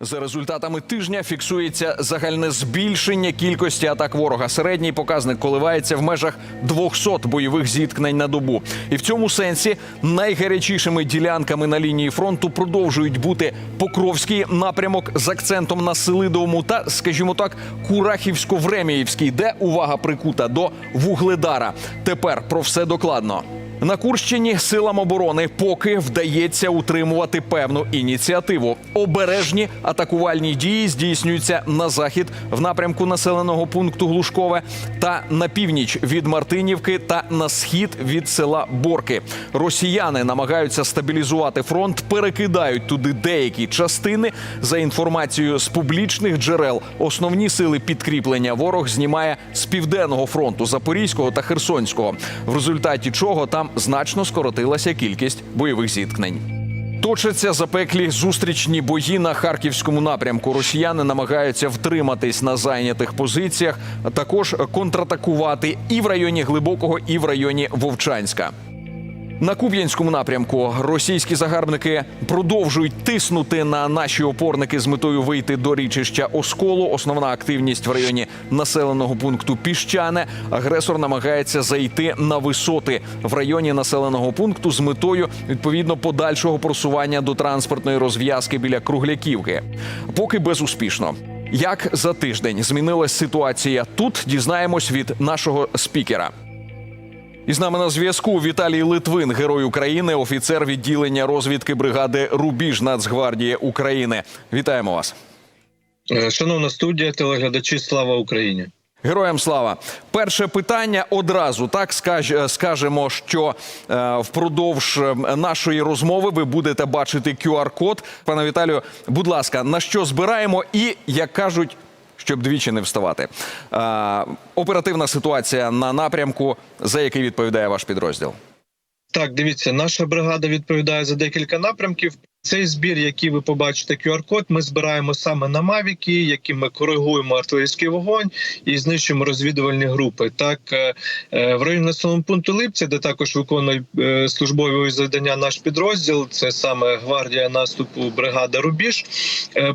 За результатами тижня фіксується загальне збільшення кількості атак ворога. Середній показник коливається в межах 200 бойових зіткнень на добу. І в цьому сенсі найгарячішими ділянками на лінії фронту продовжують бути Покровський напрямок з акцентом на Селидовому та, скажімо так, Курахівсько-Времіївський, де увага прикута до Вугледара. Тепер про все докладно. На Курщині силам оборони поки вдається утримувати певну ініціативу. Обережні атакувальні дії здійснюються на захід в напрямку населеного пункту Глушкове та на північ від Мартинівки та на схід від села Борки. Росіяни намагаються стабілізувати фронт, перекидають туди деякі частини. За інформацією з публічних джерел, основні сили підкріплення ворог знімає з південного фронту Запорізького та Херсонського, в результаті чого там значно скоротилася кількість бойових зіткнень. Точаться запеклі зустрічні бої на харківському напрямку. Росіяни намагаються втриматись на зайнятих позиціях, а також контратакувати і в районі Глибокого, і в районі Вовчанська. На Куп'янському напрямку російські загарбники продовжують тиснути на наші опорники з метою вийти до річища Осколу. Основна активність в районі населеного пункту Піщане. Агресор намагається зайти на висоти в районі населеного пункту з метою відповідно подальшого просування до транспортної розв'язки біля Кругляківки. Поки безуспішно. Як за тиждень змінилась ситуація тут? Дізнаємось від нашого спікера. І з нами на зв'язку Віталій Литвин, герой України, офіцер відділення розвідки бригади Рубіж Нацгвардії України. Вітаємо вас. Е, Шановна студія, телеглядачі, слава Україні. Героям слава. Перше питання одразу так скаж- скажемо, що е, впродовж е, нашої розмови ви будете бачити QR-код. Пане Віталію, будь ласка, на що збираємо і як кажуть. Щоб двічі не вставати. Е, оперативна ситуація на напрямку, за який відповідає ваш підрозділ. Так, дивіться, наша бригада відповідає за декілька напрямків. Цей збір, який ви побачите, QR-код, ми збираємо саме на Мавіки, яким ми коригуємо артилерійський вогонь і знищуємо розвідувальні групи. Так, е, е, в районі населеного пункту Липця, де також виконує е, службові завдання наш підрозділ, це саме гвардія наступу, бригада Рубіж.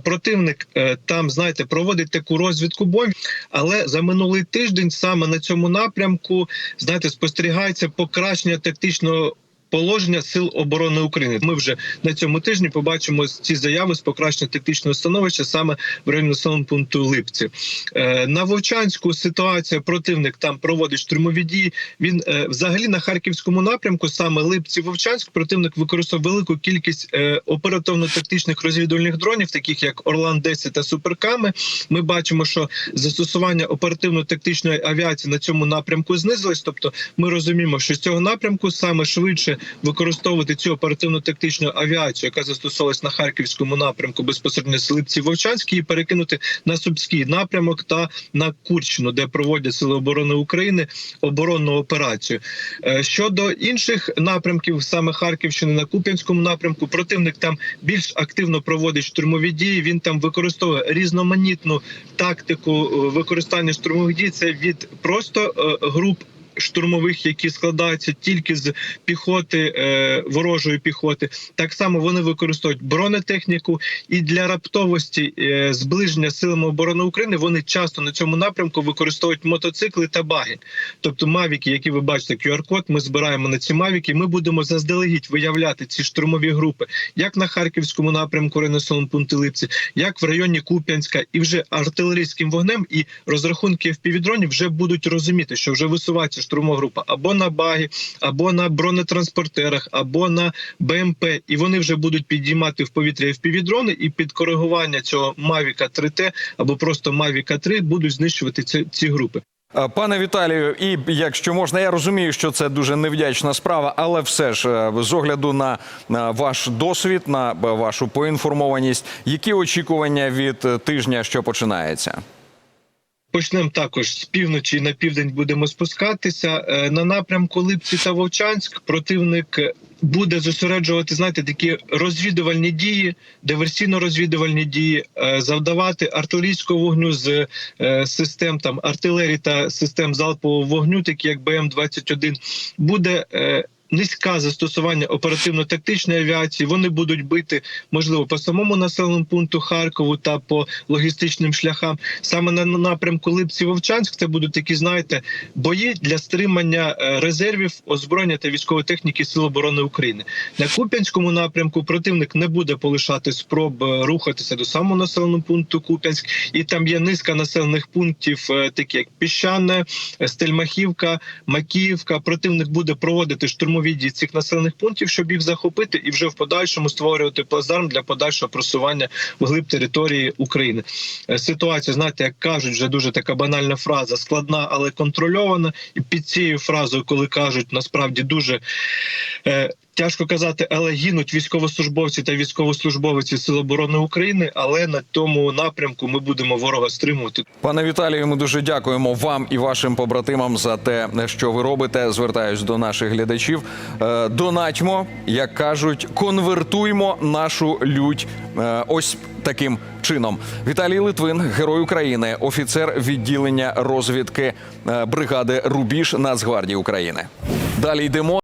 Противник там, знаєте, проводить таку розвідку бомб, але за минулий тиждень саме на цьому напрямку, знаєте, спостерігається покращення тактичного. Положення сил оборони України. Ми вже на цьому тижні побачимо ці заяви з покращення тактичного становища саме в районі пункту Липці. Е, на Вовчанську ситуація противник там проводить штурмові дії. Він е, взагалі на харківському напрямку, саме Липці Вовчанськ, противник використовує велику кількість е, оперативно-тактичних розвідувальних дронів, таких як Орлан 10 та Суперками. Ми бачимо, що застосування оперативно-тактичної авіації на цьому напрямку знизилось. Тобто, ми розуміємо, що з цього напрямку саме швидше використовувати цю оперативно-тактичну авіацію, яка застосовувалась на харківському напрямку безпосередньо з Липці Вовчанській, і перекинути на Субський напрямок та на Курщину, де проводять сили оборони України оборонну операцію. Е, Щодо інших напрямків, саме Харківщини на Куп'янському напрямку, противник там більш активно проводить штурмові дії. Він там використовує різноманітну тактику е, використання штурмових дій. Це від просто е, груп. Штурмових, які складаються тільки з піхоти е, ворожої піхоти, так само вони використовують бронетехніку і для раптовості е, зближення силами оборони України вони часто на цьому напрямку використовують мотоцикли та баги. Тобто мавіки, які ви бачите, QR-код, ми збираємо на ці мавіки. Ми будемо заздалегідь виявляти ці штурмові групи, як на харківському напрямку Ренесоном пункти Липці, як в районі Куп'янська, і вже артилерійським вогнем і розрахунки впівдронів вже будуть розуміти, що вже висувається штурмова або на багі, або на бронетранспортерах, або на БМП, і вони вже будуть підіймати в повітря впівдрони, і під коригування цього Мавіка 3Т або просто Мавіка 3 будуть знищувати ці, ці групи. Е, Пане Віталію, і якщо можна, я розумію, що це дуже невдячна справа, але все ж е, з огляду на, ваш досвід, на е, вашу поінформованість, які очікування від тижня, що починається? Почнемо також з півночі на південь будемо спускатися. Е, На напрямку Липці та Вовчанськ противник буде зосереджувати, знаєте, такі розвідувальні дії, диверсійно-розвідувальні дії, е, завдавати артилерійського вогню з е, систем там артилерії та систем залпового вогню, такі як БМ-21, буде. Низьке застосування оперативно-тактичної авіації. Вони будуть бити можливо по самому населеному пункту Харкову та по логістичним шляхам. Саме на напрямку Липці Вовчанськ це будуть такі, знаєте, бої для стримання е, резервів озброєння та військової техніки Сил оборони України. На Куп'янському напрямку противник не буде полишати спроб е, рухатися до самого населеного пункту Куп'янськ, і там є низка населених пунктів, е, такі як Піщане, Стельмахівка, Макіївка. Противник буде проводити штурмові дії цих населених пунктів, щоб їх захопити, і вже в подальшому створювати плацдарм для подальшого просування вглиб території України. Е, Ситуація, знаєте, як кажуть, вже дуже така банальна фраза, складна, але контрольована. І під цією фразою, коли кажуть, насправді дуже. Тяжко казати, але гинуть військовослужбовці та військовослужбовиці Сил оборони України. Але на тому напрямку ми будемо ворога стримувати. Пане Віталію, ми дуже дякуємо вам і вашим побратимам за те, що ви робите. Звертаюсь до наших глядачів. Е, Донатьмо, як кажуть, конвертуймо нашу лють. е, Ось таким чином. Віталій Литвин, герой України, офіцер відділення розвідки е, бригади Рубіж Нацгвардії України. Далі йдемо.